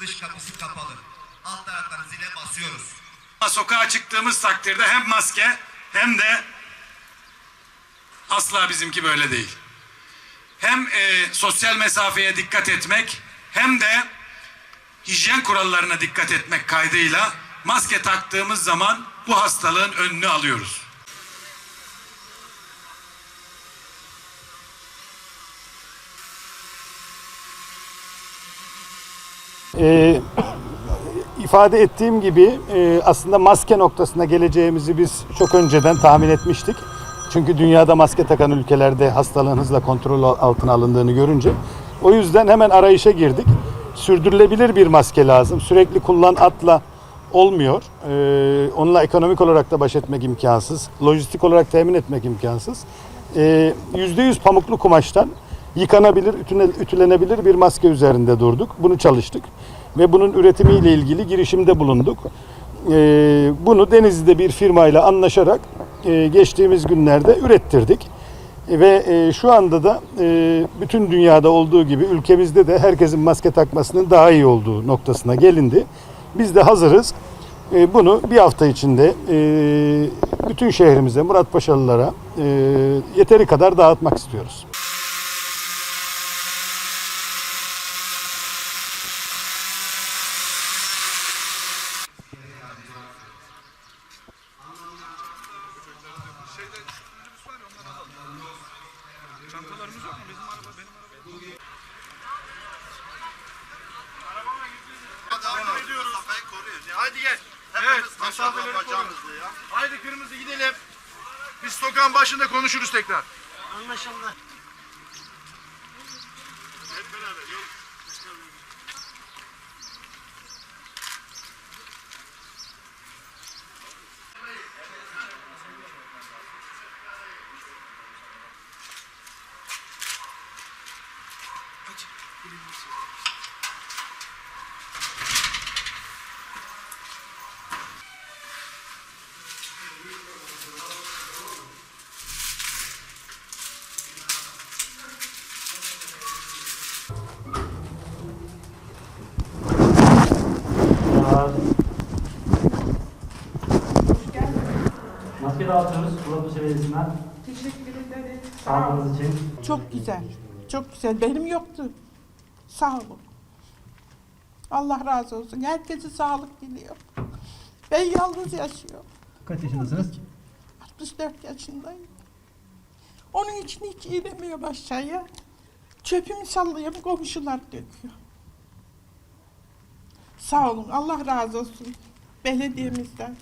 dış kapısı kapalı. Alt taraftan zile basıyoruz. Sokağa çıktığımız takdirde hem maske hem de asla bizimki böyle değil. Hem e, sosyal mesafeye dikkat etmek hem de hijyen kurallarına dikkat etmek kaydıyla maske taktığımız zaman bu hastalığın önünü alıyoruz. Ee, ifade ettiğim gibi e, aslında maske noktasına geleceğimizi biz çok önceden tahmin etmiştik. Çünkü dünyada maske takan ülkelerde hastalığın hızla kontrol altına alındığını görünce o yüzden hemen arayışa girdik. Sürdürülebilir bir maske lazım. Sürekli kullan atla olmuyor. Ee, onunla ekonomik olarak da baş etmek imkansız. Lojistik olarak temin etmek imkansız. Ee, %100 pamuklu kumaştan yıkanabilir, ütülenebilir bir maske üzerinde durduk. Bunu çalıştık ve bunun üretimiyle ilgili girişimde bulunduk. Ee, bunu Denizli'de bir firmayla anlaşarak e, geçtiğimiz günlerde ürettirdik. Ve e, şu anda da e, bütün dünyada olduğu gibi ülkemizde de herkesin maske takmasının daha iyi olduğu noktasına gelindi. Biz de hazırız. Bunu bir hafta içinde bütün şehrimize, Muratpaşalılara yeteri kadar dağıtmak istiyoruz. Devam ediyoruz. Mesafeyi koruyoruz. Ya. Hadi gel. Evet, Hepimiz mesafeleri taşak bacağımızla ya. Haydi kırmızı gidelim. Biz sokağın başında konuşuruz tekrar. Maske dağıtıyoruz Muratpaşa Belediyesi'nden. Teşekkür ederim. Sağlığınız için. Çok güzel. Çok güzel. Benim yoktu. Sağ olun. Allah razı olsun. Herkese sağlık diliyorum. Ben yalnız yaşıyorum. Kaç yaşındasınız? 64 yaşındayım. Onun için hiç inemiyorum aşağıya. Çöpümü sallıyorum, komşular döküyor. Sağ olun, Allah razı olsun belediyemizden.